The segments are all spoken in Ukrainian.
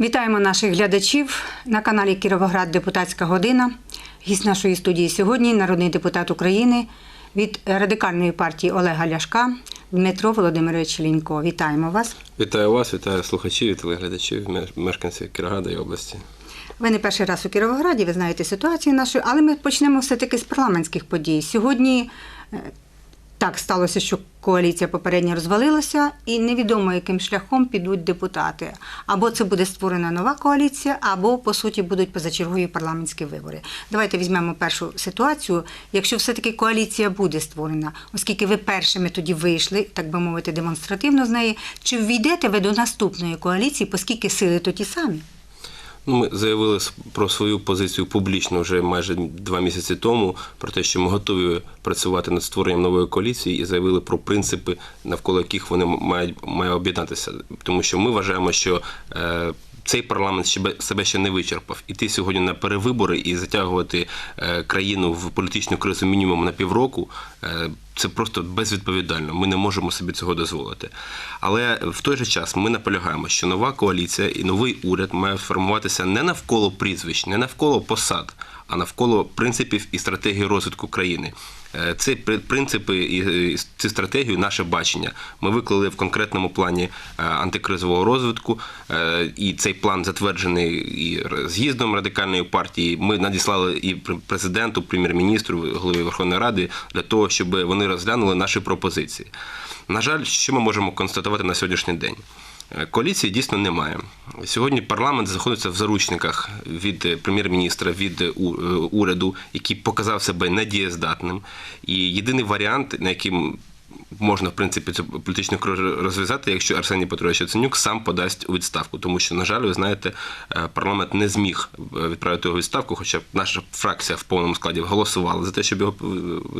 Вітаємо наших глядачів на каналі Кіровоград Депутатська година. Гість нашої студії сьогодні народний депутат України від радикальної партії Олега Ляшка Дмитро Володимирович Лінько. Вітаємо вас. Вітаю вас, вітаю слухачів і телеглядачів, меш- мешканців Кіровограда і області. Ви не перший раз у Кіровограді, ви знаєте ситуацію нашу, але ми почнемо все-таки з парламентських подій. Сьогодні е, так сталося, що коаліція попередньо розвалилася, і невідомо, яким шляхом підуть депутати. Або це буде створена нова коаліція, або по суті будуть позачергові парламентські вибори. Давайте візьмемо першу ситуацію. Якщо все-таки коаліція буде створена, оскільки ви першими тоді вийшли, так би мовити, демонстративно з неї, чи ввійдете ви до наступної коаліції, оскільки сили то ті самі? Ну, Ми заявили про свою позицію публічно вже майже два місяці тому, про те, що ми готові працювати над створенням нової коаліції і заявили про принципи, навколо яких вони мають має об'єднатися. Тому що ми вважаємо, що е, цей парламент ще себе ще не вичерпав. Іти сьогодні на перевибори і затягувати е, країну в політичну кризу мінімум на півроку. е, Це просто безвідповідально. Ми не можемо собі цього дозволити. Але в той же час ми наполягаємо, що нова коаліція і новий уряд має формуватися не навколо прізвищ, не навколо посад, а навколо принципів і стратегії розвитку країни. Е, Ці принципи і цю стратегію, наше бачення. Ми виклали в конкретному плані е, антикризового розвитку, е, і цей план затверджений і з'їздом радикальної партії. Ми надіслали і пр- президенту, прем'єр-міністру, голові Верховної Ради для того, щоб вони розглянули наші пропозиції. На жаль, що ми можемо констатувати на сьогоднішній день? Е, Коаліції дійсно немає. Сьогодні парламент знаходиться в заручниках від е, прем'єр-міністра, від е, уряду, який показав себе недієздатним. І єдиний варіант, на яким можна в принципі цю політичну кризу розв'язати, якщо Арсеній Петрович Яценюк сам подасть у відставку. Тому що, на жаль, ви знаєте, е, парламент не зміг е, відправити його відставку, хоча наша фракція в повному складі голосувала за те, щоб його е,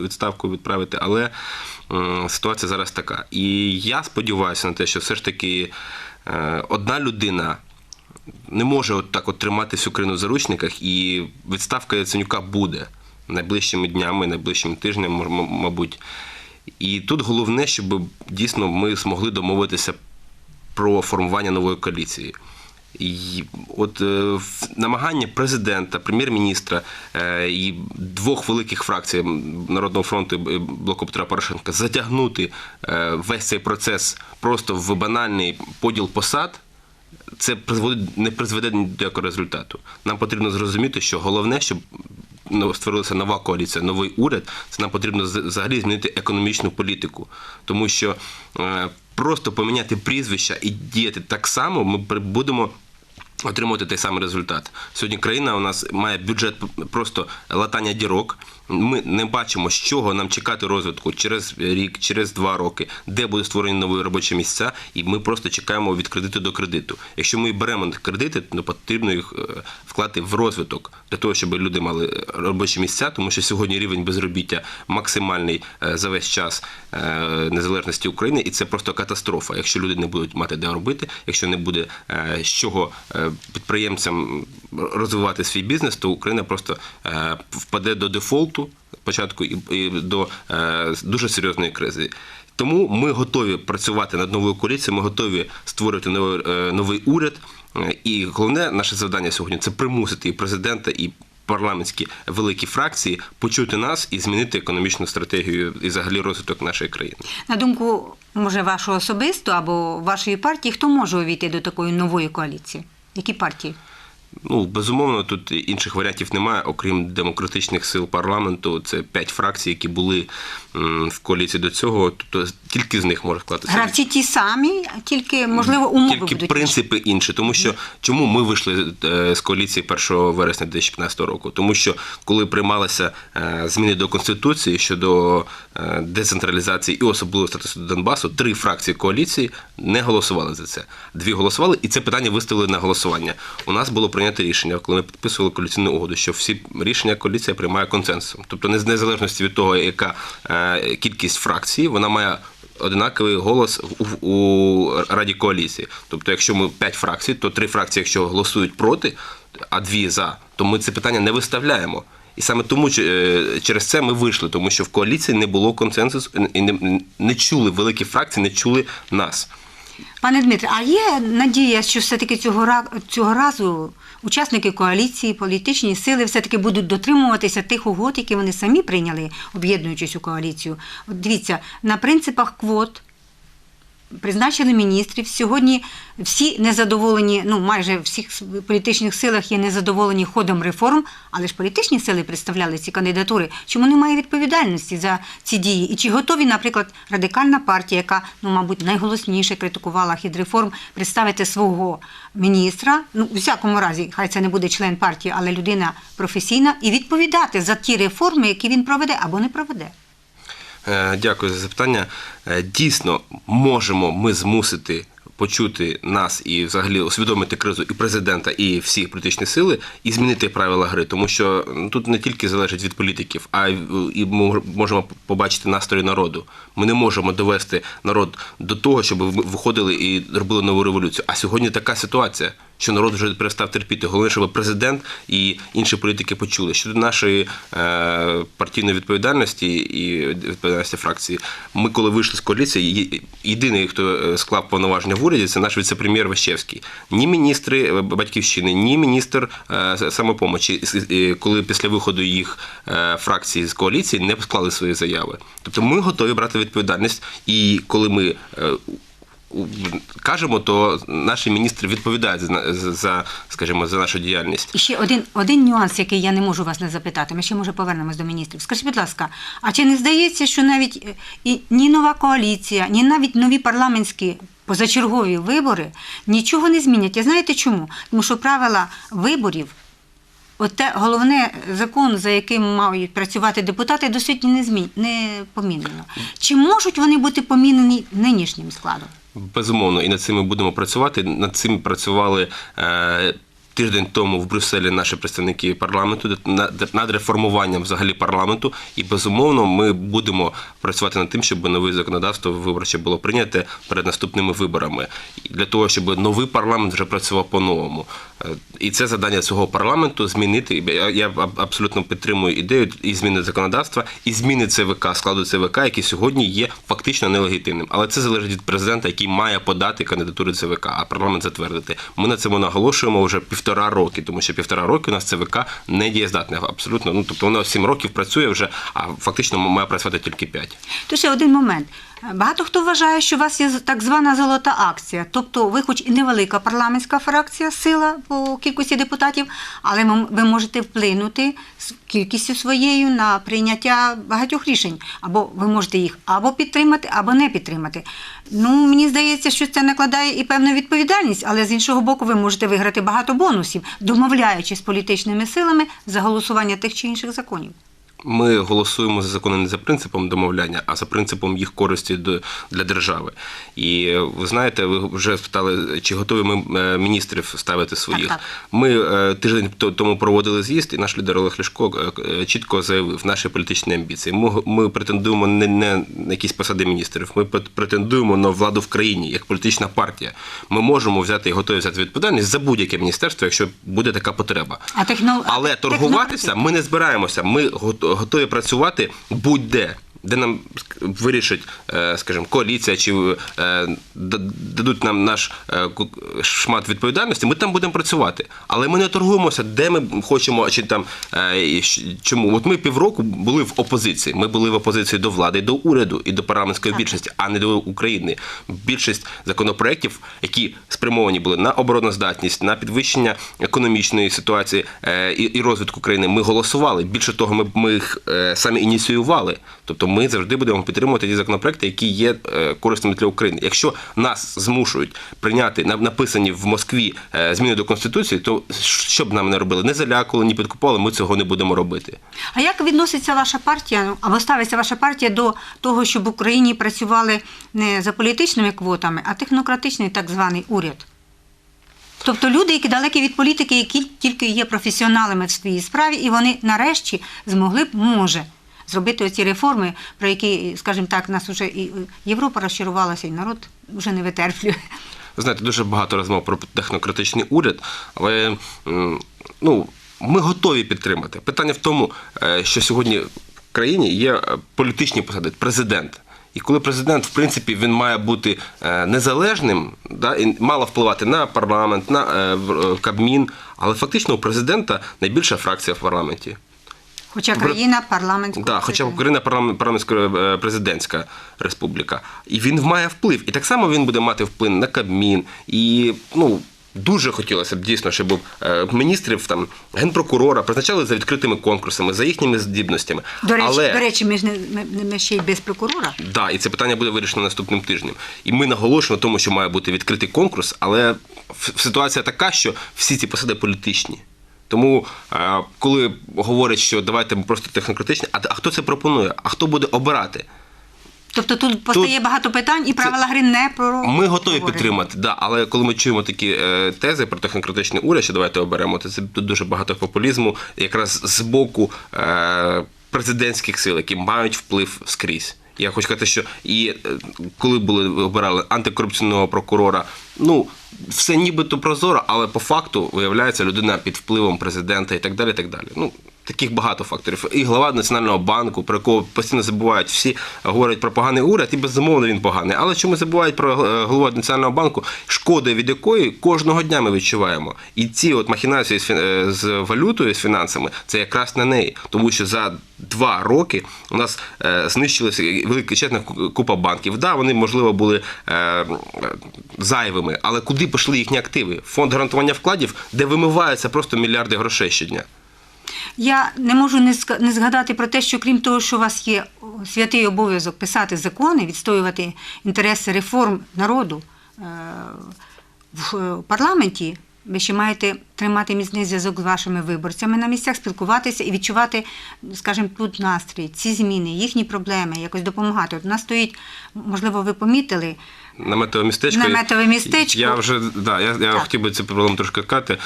відставку відправити. Але ситуація зараз така. І я сподіваюся на те, що все ж таки одна людина. Не може от так от тримати всю країну в заручниках, і відставка Яценюка буде найближчими днями, найближчими тижнями, мабуть. І тут головне, щоб дійсно ми змогли домовитися про формування нової коаліції. І от е, намагання президента, прем'єр-міністра е, і двох великих фракцій Народного фронту і блоку Петра Порошенка затягнути е, весь цей процес просто в банальний поділ посад. Це призводить не призведе ні до якого результату. Нам потрібно зрозуміти, що головне, щоб створилася нова коаліція, новий уряд. Це нам потрібно взагалі змінити економічну політику, тому що е, просто поміняти прізвища і діяти так само, ми будемо. Отримувати той самий результат. Сьогодні країна у нас має бюджет просто латання дірок. Ми не бачимо, з чого нам чекати розвитку через рік, через два роки, де будуть створені нові робочі місця, і ми просто чекаємо від кредиту до кредиту. Якщо ми беремо кредити, то потрібно їх е, вклати в розвиток для того, щоб люди мали е, робочі місця, тому що сьогодні рівень безробіття максимальний е, за весь час незалежності України, і це просто катастрофа. Якщо люди не будуть мати де робити, якщо не буде з чого підприємцям розвивати свій бізнес, то Україна просто е, впаде до дефолту спочатку і, до е, дуже серйозної кризи. Тому ми готові працювати над новою коаліцією, ми готові створювати новий, е, новий уряд. І головне наше завдання сьогодні це примусити і президента, і парламентські великі фракції почути нас і змінити економічну стратегію і взагалі розвиток нашої країни. На думку, може, вашого особисто або вашої партії, хто може увійти до такої нової коаліції? Які партії? Ну, безумовно, тут інших варіантів немає, окрім демократичних сил парламенту. Це п'ять фракцій, які були в коаліції до цього. Тобто тільки з них може складатися. Гравці ті самі, тільки, можливо, умови Тільки будуть. принципи інші, тому що чому ми вийшли е, з коаліції 1 вересня 2015 року? Тому що коли приймалися е, зміни до конституції щодо е, децентралізації і особливо статусу Донбасу, три фракції коаліції не голосували за це. Дві голосували, і це питання виставили на голосування. У нас було прийнято рішення, коли ми підписували коаліційну угоду, що всі рішення коаліція приймає консенсусом. Тобто, не з незалежності від того, яка е, кількість фракцій, вона має одинаковий голос у, у Раді коаліції. Тобто, якщо ми п'ять фракцій, то три фракції, якщо голосують проти, а дві за, то ми це питання не виставляємо. І саме тому е, через це ми вийшли, тому що в коаліції не було консенсусу і не, не чули великі фракції, не чули нас. Пане Дмитре, а є надія, що все-таки цього, цього разу учасники коаліції, політичні сили все-таки будуть дотримуватися тих угод, які вони самі прийняли, об'єднуючись у коаліцію. Дивіться, на принципах квот призначили міністрів. Сьогодні всі незадоволені, ну майже всіх політичних силах є незадоволені ходом реформ, але ж політичні сили представляли ці кандидатури. Чому немає відповідальності за ці дії? І чи готові, наприклад, радикальна партія, яка ну мабуть найголосніше критикувала хід реформ, представити свого міністра? Ну у всякому разі, хай це не буде член партії, але людина професійна, і відповідати за ті реформи, які він проведе або не проведе. Е, Дякую за запитання. Е, Дійсно, можемо ми змусити почути нас і взагалі усвідомити кризу і президента, і всіх політичних сили, і змінити правила гри, тому що тут не тільки залежить від політиків, а й і ми можемо побачити настрої народу. Ми не можемо довести народ до того, щоб виходили і робили нову революцію. А сьогодні така ситуація. Що народ вже перестав терпіти. Головне, щоб президент і інші політики почули. Щодо нашої е, партійної відповідальності і відповідальності фракції, ми коли вийшли з коаліції, єдиний, хто е, склав повноваження в уряді, це наш віце-прем'єр Ващевський. Ні міністри е, батьківщини, ні міністр самопомочі, коли після виходу їх фракції з коаліції не склали свої заяви. Тобто ми готові брати відповідальність, і коли ми. Е, Кажемо, то наші міністри відповідають за, скажімо, за нашу діяльність. Ще один, один нюанс, який я не можу вас не запитати. Ми ще може повернемось до міністрів. Скажіть, будь ласка, а чи не здається, що навіть е, і ні нова коаліція, ні навіть нові парламентські позачергові вибори нічого не змінять? І знаєте чому? Тому що правила виборів. От те головне закон, за яким мають працювати депутати, до сьогодні не змін не помінено. Чи можуть вони бути помінені нинішнім складом? Безумовно, і над цим ми будемо працювати. Над цим працювали. Е, Тиждень тому в Брюсселі наші представники парламенту над над реформуванням взагалі парламенту, і безумовно ми будемо працювати над тим, щоб нове законодавство виборче було прийняте перед наступними виборами, для того, щоб новий парламент вже працював по-новому. Е, І це завдання цього парламенту змінити. Я, абсолютно підтримую ідею і зміни законодавства, і зміни ЦВК, складу ЦВК, який сьогодні є фактично нелегітимним. Але це залежить від президента, який має подати кандидатури ЦВК, а парламент затвердити. Ми на цьому наголошуємо вже півтора роки, тому що півтора роки у нас ЦВК не дієздатне. Абсолютно, ну тобто воно сім років працює вже, а фактично має працювати тільки п'ять. То ще один момент. Багато хто вважає, що у вас є так звана золота акція. Тобто ви, хоч і невелика парламентська фракція, сила по кількості депутатів, але ви можете вплинути з кількістю своєю на прийняття багатьох рішень. Або ви можете їх або підтримати, або не підтримати. Ну, мені здається, що це накладає і певну відповідальність, але з іншого боку, ви можете виграти багато бонусів, домовляючись з політичними силами за голосування тих чи інших законів. Ми голосуємо за закони не за принципом домовляння, а за принципом їх користі для держави. І ви знаєте, ви вже спитали, чи готові ми е, міністрів ставити своїх. Так, так. Ми е, тиждень тому проводили з'їзд, і наш лідер Олег Ляшко е, чітко заявив наші політичні амбіції. Ми, ми претендуємо не, на якісь посади міністрів, ми претендуємо на владу в країні як політична партія. Ми можемо взяти і готові взяти відповідальність за будь-яке міністерство, якщо буде така потреба. А техно... Але торгуватися ми не збираємося. Ми го- готові працювати будь-де. Де нам вирішить, е, скажімо, коаліція чи е, дадуть нам наш е, шмат відповідальності, ми там будемо працювати. Але ми не торгуємося, де ми хочемо, чи там чому. От ми півроку були в опозиції. Ми були в опозиції до влади, до уряду і до парламентської більшості, а не до України. Більшість законопроєктів, які спрямовані були на обороноздатність, на підвищення економічної ситуації і, розвитку країни, ми голосували. Більше того, ми, їх самі ініціювали. Тобто ми завжди будемо підтримувати ті законопроекти, які є е, корисними для України. Якщо нас змушують прийняти на- написані в Москві е, зміни до конституції, то що б нам не робили? Не залякували, ні підкупали, ми цього не будемо робити. А як відноситься ваша партія або ставиться ваша партія до того, щоб в Україні працювали не за політичними квотами, а технократичний так званий уряд? Тобто люди, які далекі від політики, які тільки є професіоналами в своїй справі, і вони нарешті змогли б, може, зробити оці реформи, про які, скажімо так, нас уже і Європа розчарувалася, і народ вже не витерплює. Ви знаєте, дуже багато розмов про технократичний уряд, але ну, ми готові підтримати. Питання в тому, е, що сьогодні в країні є е, політичні посади, президент. І коли президент, в принципі, він має бути е, незалежним, да, і мало впливати на парламент, на е, е, Кабмін, але фактично у президента найбільша фракція в парламенті. Хоча країна парламент. Да, хоча Україна парламент, парламентська е, президентська республіка. І він має вплив. І так само він буде мати вплив на Кабмін. І ну. Дуже хотілося б дійсно, щоб е, міністрів там генпрокурора призначали за відкритими конкурсами, за їхніми здібностями. До речі, Але... до речі, ми ж не ми, ми ще й без прокурора. Да, і це питання буде вирішено наступним тижнем. І ми наголошуємо на тому, що має бути відкритий конкурс, але ситуація така, що всі ці посади політичні. Тому, е, коли говорять, що давайте просто технократичні, а, хто це пропонує? А хто буде обирати? Тобто тут постає багато питань, і правила гри не про Ми готові говоримо. підтримати, да, але коли ми чуємо такі е, тези про технократичний уряд, що давайте оберемо, то це тут дуже багато популізму, якраз з боку е, президентських сил, які мають вплив скрізь. Я хочу сказати, що і е, коли були обирали антикорупційного прокурора, ну все нібито прозоро, але по факту виявляється людина під впливом президента і так далі. І так далі. Ну таких багато факторів. І глава національного банку, про якого постійно забувають всі, говорять про поганий уряд, і безумовно він поганий. Але чому забувають про е, голову національного банку, шкоди від якої кожного дня ми відчуваємо. І ці от махінації з, е, з валютою, з фінансами, це якраз на неї, тому що за два роки у нас е, знищилася величезна купа банків. Да, вони можливо були зайвими, але куди пішли їхні активи? Фонд гарантування вкладів, де вимиваються просто мільярди грошей щодня. Я не можу не згадати про те, що крім того, що у вас є святий обов'язок писати закони, відстоювати інтереси реформ народу е, в е, парламенті. Ви ще маєте тримати міцний зв'язок з вашими виборцями на місцях, спілкуватися і відчувати, скажімо, тут настрій, ці зміни, їхні проблеми, якось допомагати. От у нас стоїть, можливо, ви помітили, Наметове містечко. Наметове містечко. Я вже да, я, я хотів би цю проблему трошки ткати.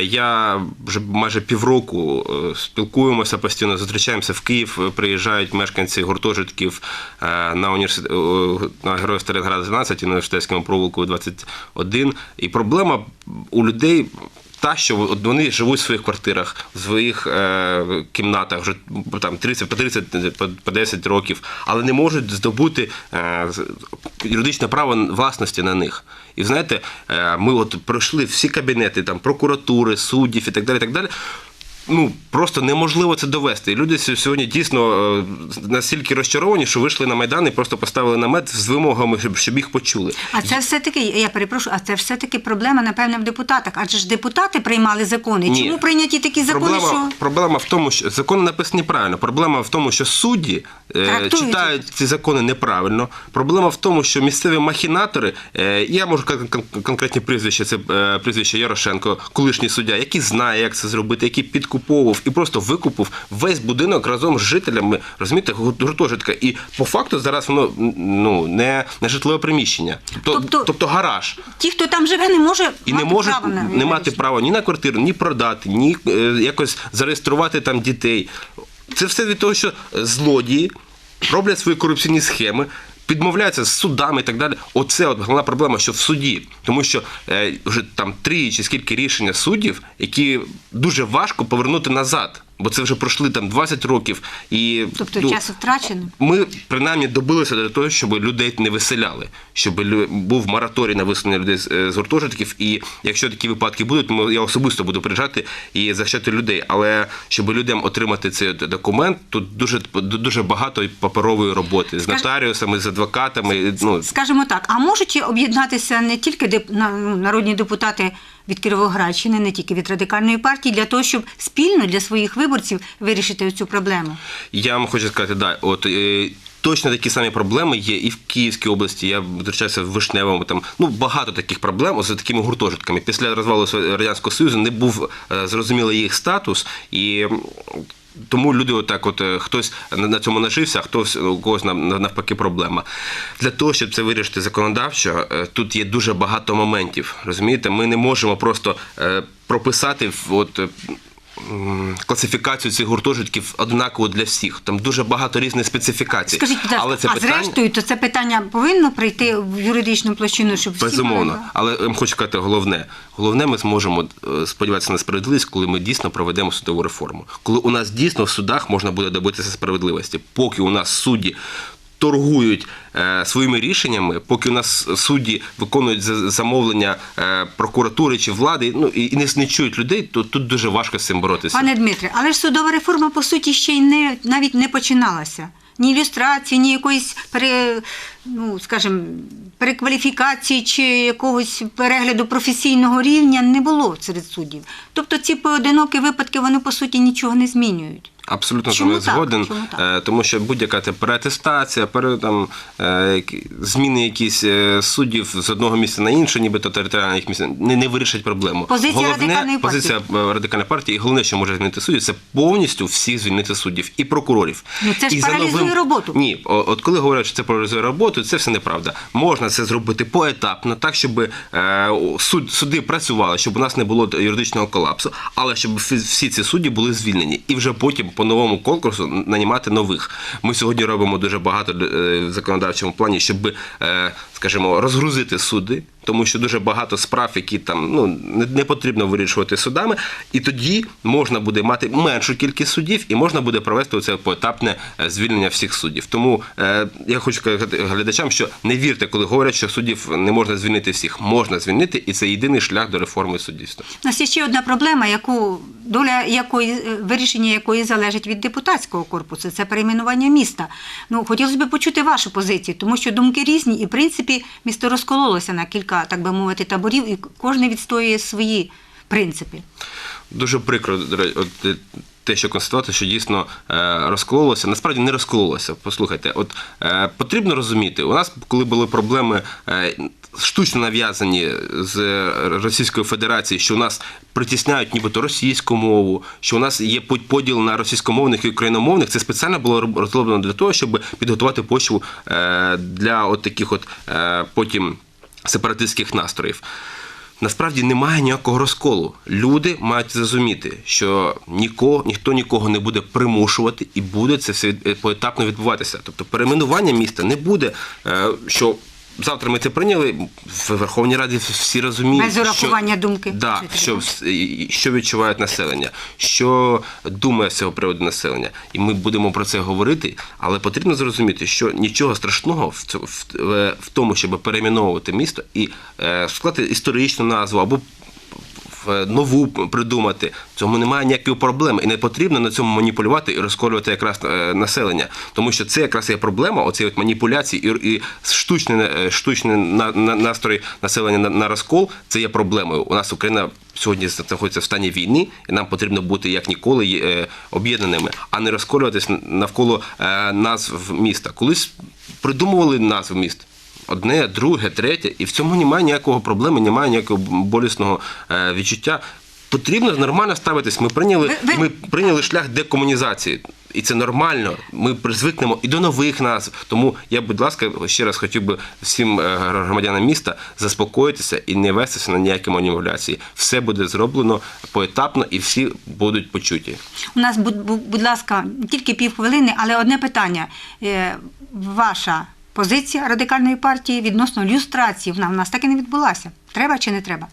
Я вже майже півроку е, спілкуємося постійно, зустрічаємося в Київ. е, Приїжджають мешканці гуртожитків е, на університет на Героїв Сталінграда 12 і на університетському провулку 21. І проблема у людей. Та, що вони живуть в своїх квартирах, в своїх е, кімнатах вже там 30, по 30, по- по 10 років, але не можуть здобути е, юридичне право власності на них. І знаєте, е, ми от пройшли всі кабінети там прокуратури, суддів і так далі. І так далі. Ну просто неможливо це довести. Люди сьогодні дійсно е, настільки розчаровані, що вийшли на майдан і просто поставили намет з вимогами, щоб, їх почули. А це все-таки, я перепрошую, а це все-таки проблема, напевне, в депутатах. Адже ж депутати приймали закони. Ні. Чому прийняті такі закони, проблема, що проблема в тому, що закони написані правильно. Проблема в тому, що судді е, Трактують читають ці закони неправильно. Проблема в тому, що місцеві махінатори, е, я можу кон- кон- конкретні прізвища, це прізвище Ярошенко, колишній суддя, який знає, як це зробити, який підкуповував і просто викупив весь будинок разом з жителями, розумієте, гуртожитка. І по факту зараз воно ну не, не житлове приміщення, тобто, Тобто- тобто гараж. ті, хто там живе, не може І мати не може права на не мати права ні на квартиру, ні продати, ні е, якось зареєструвати там дітей. Це все від того, що злодії роблять свої корупційні схеми. Підмовляються з судами і так далі. Оце от головна проблема, що в суді, тому що е, вже там три чи скільки рішення суддів, які дуже важко повернути назад, бо це вже пройшли там 20 років. І Тобто ну, час втрачено. ми принаймні добилися до того, щоб людей не виселяли, щоб був мораторій на виселення людей з, е, гуртожитків. І якщо такі випадки будуть, ми- я особисто буду приїжджати і захищати людей. Але щоб людям отримати цей документ, тут дуже дуже багато паперової роботи з Скаж- нотаріусами, з адвокатами. Ну Скажімо так, а можуть об'єднатися не тільки ну, народні депутати від Кіровоградщини, не тільки від радикальної партії, для того, щоб спільно для своїх виборців вирішити цю проблему. Я вам хочу сказати, да, от е, точно такі самі проблеми є і в Київській області. Я зустрічався в Вишневому. Там ну багато таких проблем з такими гуртожитками. Після розвалу радянського союзу не був е, зрозумілий їх статус і. Тому люди, отак, от е, хтось на цьому нажився, а хтось у когось нав- нав- навпаки проблема. Для того, щоб це вирішити законодавчо, е, тут є дуже багато моментів. Розумієте, ми не можемо просто е, прописати от. Класифікацію цих гуртожитків однаково для всіх. Там дуже багато різних специфікацій. Скажіть, будь ласка, Але це а питання зрештою, то це питання повинно прийти в юридичну площину, щоб всі безумовно. мали- Але я хочу сказати головне. Головне, ми зможемо е, сподіватися на справедливість, коли ми дійсно проведемо судову реформу. Коли у нас дійсно в судах можна буде добитися справедливості. Поки у нас судді торгують е, своїми рішеннями, поки у нас судді виконують за- замовлення е, прокуратури чи влади, ну і не, не чують людей, то тут дуже важко з цим боротися. Пане Дмитре, але ж судова реформа по суті ще й не навіть не починалася. Ні ілюстрації, ні якоїсь пере, ну, скажімо, перекваліфікації чи якогось перегляду професійного рівня не було серед суддів. Тобто ці поодинокі випадки вони по суті нічого не змінюють. Абсолютно Чому так? згоден, Чому так? Е, тому що будь-яка та переатестація, пере, там, е, зміни якісь е, суддів з одного місця на інше, нібито територіальних місць, не, не вирішать проблему. Позиція Радикальної позиція е, радикальної партії, і головне, що може змінити суддів, це повністю всіх звільнити суддів і прокурорів. Ну, це ж І паралізує роботу. Ні, от коли говорять, що це паралізує роботу, це все неправда. Можна це зробити поетапно, так щоб суд, суди працювали, щоб у нас не було юридичного колапсу, але щоб всі ці судді були звільнені, і вже потім по новому конкурсу нанімати нових. Ми сьогодні робимо дуже багато е, в законодавчому плані, щоб, е, скажімо, розгрузити суди. Тому що дуже багато справ, які там ну не, потрібно вирішувати судами, і тоді можна буде мати меншу кількість суддів, і можна буде провести це поетапне е, звільнення всіх суддів. Тому е, я хочу сказати глядачам, що не вірте, коли говорять, що суддів не можна звільнити всіх. Можна звільнити, і це єдиний шлях до реформи суддівства. Нас є ще одна проблема, яку доля якої е, вирішення якої залежить від депутатського корпусу. Це перейменування міста. Ну хотілося б почути вашу позицію, тому що думки різні, і в принципі місто розкололося на кілька, так би мовити, таборів, і кожен відстоює свої принципи. Дуже прикро от, е, те, що констатувати, що дійсно е, розкололося. Насправді не розкололося. Послухайте, от е, потрібно розуміти, у нас, коли були проблеми. Штучно нав'язані з Російської Федерації, що у нас притісняють нібито російську мову, що у нас є поділ на російськомовних і україномовних. Це спеціально було розроблено для того, щоб підготувати почву для от таких от потім сепаратистських настроїв. Насправді немає ніякого розколу. Люди мають зрозуміти, що нікого, ніхто нікого не буде примушувати, і буде це все поетапно відбуватися. Тобто перейменування міста не буде, е, що завтра ми це прийняли. В Верховній Раді всі розуміють, Без урахування що, думки. Да, що, що відчувають населення, що думає з цього приводу населення. І ми будемо про це говорити, але потрібно зрозуміти, що нічого страшного в, в, в- в тому, щоб перейменовувати місто і е, склати історичну назву або нову придумати. В цьому немає ніякої проблеми, і не потрібно на цьому маніпулювати і розколювати якраз е, населення, тому що це якраз є проблема. Оці от маніпуляції і, і штучний, е, штучний на, на, настрой населення на, на розкол. Це є проблемою. У нас Україна сьогодні знаходиться в стані війни, і нам потрібно бути як ніколи е, об'єднаними, а не розколюватись навколо е, назв міста. Колись придумували назви міст. Одне, друге, третє, і в цьому немає ніякого проблеми, немає ніякого болісного е, відчуття. Потрібно нормально ставитись. Ми прийняли, Ви- ви- ми прийняли шлях декомунізації. І це нормально. Ми призвикнемо і до нових назв. Тому я, будь ласка, ще раз хотів би всім е, громадянам міста заспокоїтися і не вестися на ніякі маніпуляції. Все буде зроблено поетапно і всі будуть почуті. У нас, будь, будь- будь ласка, тільки півхвилини, але одне питання. Е, Ваша позиція радикальної партії відносно люстрації вона в нас так і не відбулася. Треба чи не треба?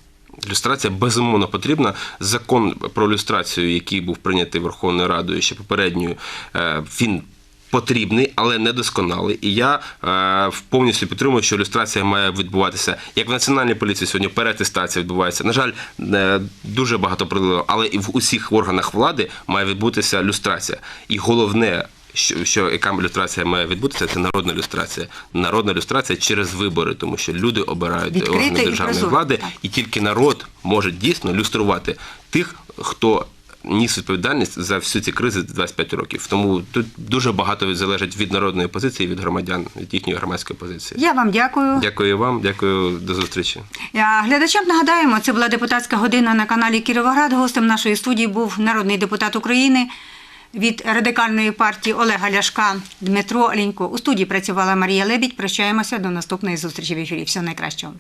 Люстрація безумовно потрібна. Закон про люстрацію, який був прийнятий Верховною Радою ще попередньою, е, він. Потрібний, але недосконалий. І я е, повністю підтримую, що люстрація має відбуватися як в національній поліції сьогодні переатестація відбувається. На жаль, е, дуже багато прилило, але і в усіх органах влади має відбутися люстрація. І головне, що, що яка люстрація має відбутися, це народна люстрація. Народна люстрація через вибори, тому що люди обирають Відкрита органи державної прозора, влади, і тільки народ може дійсно люструвати тих, хто ніс відповідальність за всі ці кризи 25 років. Тому тут дуже багато залежить від народної позиції, від громадян, від їхньої громадської позиції. Я вам дякую. Дякую вам, дякую, до зустрічі. А Глядачам нагадаємо, це була депутатська година на каналі Кіровоград. Гостем нашої студії був народний депутат України від радикальної партії Олега Ляшка Дмитро Лінько. У студії працювала Марія Лебідь. Прощаємося до наступної зустрічі в ефірі. Всього найкращого.